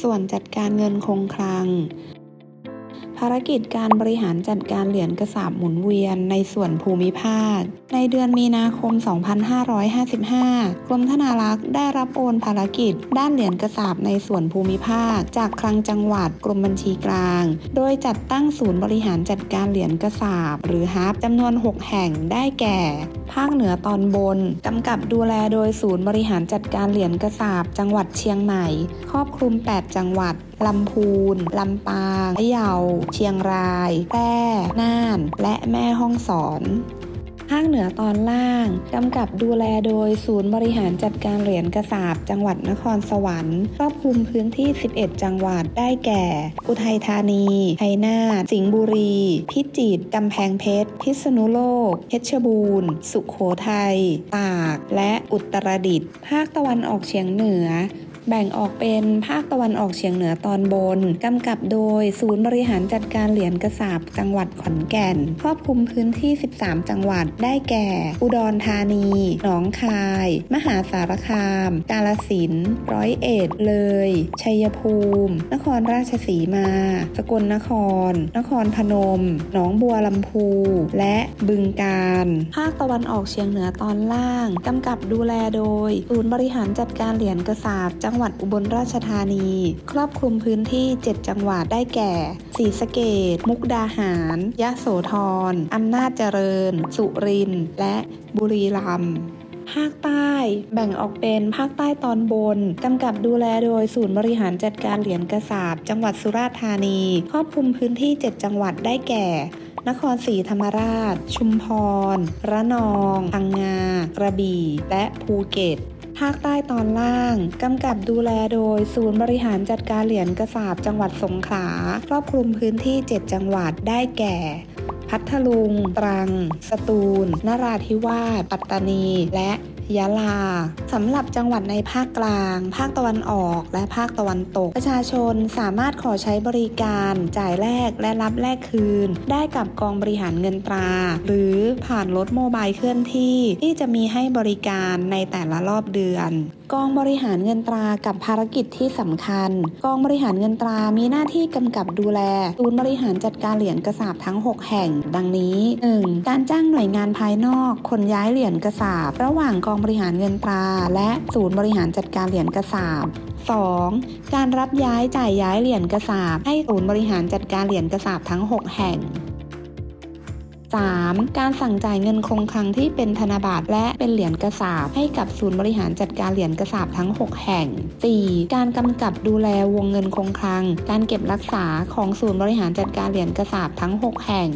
ส่วนจัดการเงินคงคลัง ภารกิจการบริหารจัดการเหรียญกระสาบหมุนเวียนในส่วนภูมิภาค ในเดือนมีนาคม 2555 กรมธนารักษ์ได้รับโอนภารกิจ ด้านเหรียญกระสาบในส่วนภูมิภาค จากคลังจังหวัดกรมบัญชีกลาง โดยจัดตั้งศูนย์บริหารจัดการเหรียญกระสาบหรือฮับจำนวน 6 แห่งได้แก่ ภาคเหนือตอนบนกำกับดูแลโดยศูนย์บริหารจัดการเหรียญกระสาบจังหวัดเชียงใหม่ ครอบคลุม 8 จังหวัด ลำพูน ลำปางพะเยา เชียงราย แพร่ น่าน และแม่ฮ่องสอนภาคเหนือตอนล่าง กำกับดูแลโดยศูนย์บริหารจัดการเหรียญกระสาบจังหวัดนครสวรรค์ครอบคลุมพื้นที่ 11 จังหวัดได้แก่ อุทัยธานีชัยนาทสิงห์บุรี พิจิตรกำแพงเพชร พิษณุโลก เพชรบูรณ์ สุขโขทัยตาก และอุตรดิตถ์ภาคตะวันออกเฉียงเหนือ แบ่งออกเป็นภาคตะวันออกเฉียงเหนือตอนบน กำกับโดยศูนย์บริหารจัดการเหรียญกระสาบจังหวัดขอนแก่น ครอบคลุมพื้นที่ 13 จังหวัดได้แก่ อุดรธานี หนองคาย มหาสารคาม กาลสินร้อยเอ็ด เลย ชัยภูมิ นครราชสีมา สกลนคร นครพนม หนองบัวลำพู และบึงกาฬภาคตะวันออกเฉียงเหนือตอนล่าง กำกับดูแลโดย ศูนย์บริหารจัดการเหรียญกระสาบจังงหวัดอุบลราชธานี ครอบคลุมพื้นที่ 7 จังหวัดได้แก่ ศรีสะเกดมุกดาหาร ยะโสธรอำนาจเจริญ สุรินทร์ และบุรีรัมย์ภาคใต้แบ่งออกเป็นภาคใต้ตอนบน กำกับดูแลโดยศูนย์บริหารจัดการเหรียญกระสาบจังหวัดสุราษฎร์ธานี ครอบคลุมพื้นที่ 7 จังหวัดได้แก่ นครศรีธรรมราช ชุมพร ระนอง พังงา กระบี่ และภูเก็ตาคใต้ตอนล่าง กำกับดูแลโดย ศูนย์บริหารจัดการเหรียญกระสาบจังหวัดสงขลา ครอบคลุมพื้นที่ 7 จังหวัดได้แก่ พัทลุง ตรัง สตูล นราธิวาส ปัตตานี และ ยะลาสำหรับจังหวัดในภาคกลาง ภาคตะวันออก และภาคตะวันตก ประชาชนสามารถขอใช้บริการจ่ายแลกและรับแลกคืน ได้กับกองบริหารเงินตรา หรือผ่านรถโมบายเคลื่อนที่ที่จะมีให้บริการในแต่ละรอบเดือน กองบริหารเงินตรากับภารกิจที่สำคัญ กองบริหารเงินตรามีหน้าที่กำกับดูแลศูนย์บริหารจัดการเหรียญกระสาบทั้ง 6 แห่ง ดังนี้ 1. การจ้างหน่วยงานภายนอกขนย้ายเหรียญกระสาบ ระหว่างกองบริหารเงินตรา และศูนย์บริหารจัดการเหรียญกระสาบ 2. การรับย้ายจ่ายย้ายเหรียญกระสาบให้ศูนย์บริหารจัดการเหรียญกระสาบทั้ง 6 แห่ง 3. การสั่งจ่ายเงินคงคลังที่เป็นธนบัตรและเป็นเหรียญกระสาบให้กับศูนย์บริหารจัดการเหรียญกระสาบทั้ง 6 แห่ง 4. การกำกับดูแลวงเงินคงคลัง การเก็บรักษาของศูนย์บริหารจัดการเหรียญกระสาบทั้ง 6 แห่ง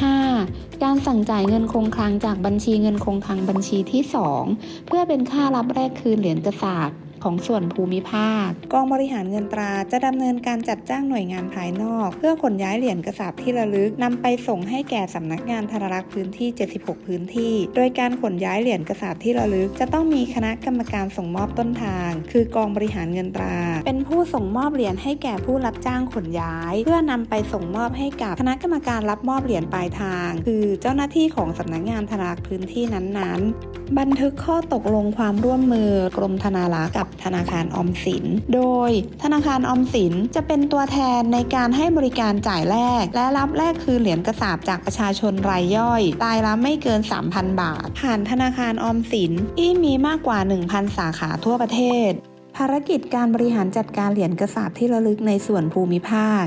5. การสั่งจ่ายเงินคงคลังจากบัญชีเงินคงคลังบัญชีที่ 2 เพื่อเป็นค่ารับแลกคืนเหรียญกระสาบ ของส่วนภูมิภาค กองบริหารเงินตราจะดำเนินการจัดจ้างหน่วยงานภายนอก เพื่อขนย้ายเหรียญกระสาบที่ระลึกนำไปส่งให้แก่สำนักงานธนรักษ์พื้นที่ 76 พื้นที่ โดยการขนย้ายเหรียญกระสาบที่ระลึก จะต้องมีคณะกรรมการส่งมอบต้นทาง คือกองบริหารเงินตรา เป็นผู้ส่งมอบเหรียญให้แก่ผู้รับจ้างขนย้าย เพื่อนำไปส่งมอบให้กับคณะกรรมการรับมอบเหรียญปลายทาง คือเจ้าหน้าที่ของสำนักงานธนรักษ์พื้นที่นั้นๆ บันทึกข้อตกลงความร่วมมือกรมธนารักษ์กับธนาคารออมสิน โดยธนาคารออมสินจะเป็นตัวแทนในการให้บริการจ่ายแลกและรับแลกคืนเหรียญกระสาบจากประชาชนรายย่อยรายละไม่เกิน 3,000 บาท ผ่านธนาคารออมสินที่มีมากกว่า 1,000 สาขาทั่วประเทศ ภารกิจการบริหารจัดการเหรียญกระสาบที่ระลึกในส่วนภูมิภาค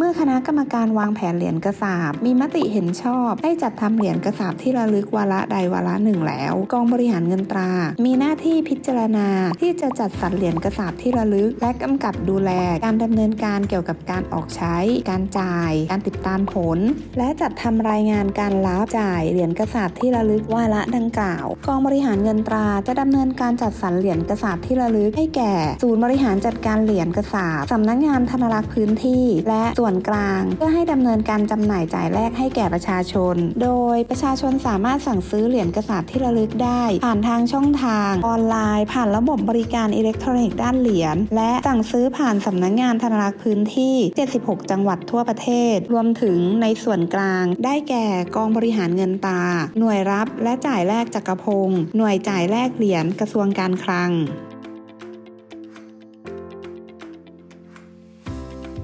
เมื่อคณะกรรมการวางแผนเหรียญกระสาบ มีมติเห็นชอบให้จัดทำเหรียญกระสาบที่ระลึกวาระใดวาระหนึ่งแล้ว กองบริหารเงินตรา มีหน้าที่พิจารณาที่จะจัดสรรเหรียญกระสาบที่ระลึก และกำกับดูแล การดำเนินการเกี่ยวกับการออกใช้ การจ่าย การติดตามผล และจัดทำรายงานการรับจ่ายเหรียญกระสาบที่ระลึกวาระดังกล่าว กองบริหารเงินตราจะดำเนินการจัดสรรเหรียญกระสาบที่ระลึกให้แก่ ศูนย์บริหารจัดการเหรียญกระสาบสำนักงานธนรักษ์พื้นที่ และส่วนกลาง เพื่อให้ดำเนินการจำหน่ายจ่ายแลกให้แก่ประชาชน โดยประชาชนสามารถสั่งซื้อเหรียญกระสาบที่ระลึกได้ ผ่านทางช่องทาง ออนไลน์ ผ่านระบบบริการอิเล็กทรอนิกส์ด้านเหรียญและสั่งซื้อผ่านสำนักงานธนรักษ์พื้นที่ 76 จังหวัดทั่วประเทศ รวมถึงในส่วนกลาง ได้แก่กองบริหารเงินตราหน่วยรับและจ่ายแลกจักรพงศ์หน่วยจ่ายแลกเหรียญกระทรวงการคลัง